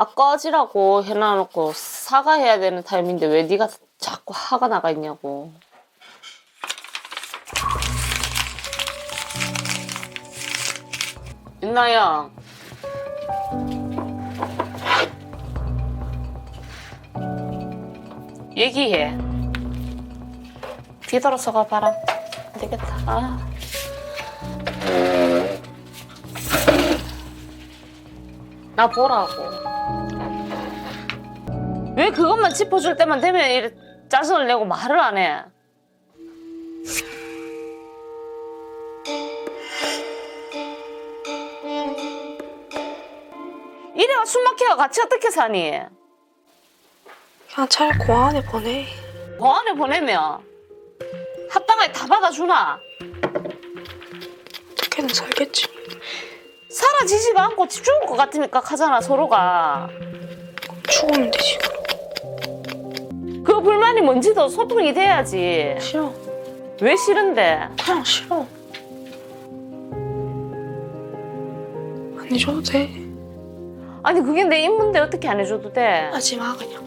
아 꺼지라고 해놔놓고 사과해야 되는 타임인데 왜 네가 자꾸 화가 나가 있냐고. 윤나영. 얘기해. 뒤돌아서 가봐라. 안 되겠다. 아. 나 보라고. 왜 그것만 짚어줄 때만 되면 이래 짜증을 내고 말을 안 해? 이래가 숨 막혀가 같이 어떻게 사니? 그냥 차라리 공항에 보내. 보안에 보내면 합방에 다 받아주나? 어떻게든 살겠지. 사라지지가 않고 집 죽을 것 같으니까 하잖아 서로가. 죽으면 되지. 그 불만이 뭔지도 소통이 돼야지. 싫어. 왜 싫은데? 그냥 싫어. 안 해줘도 돼. 아니 그게 내 임무인데 어떻게 안 해줘도 돼? 하지 마 그냥.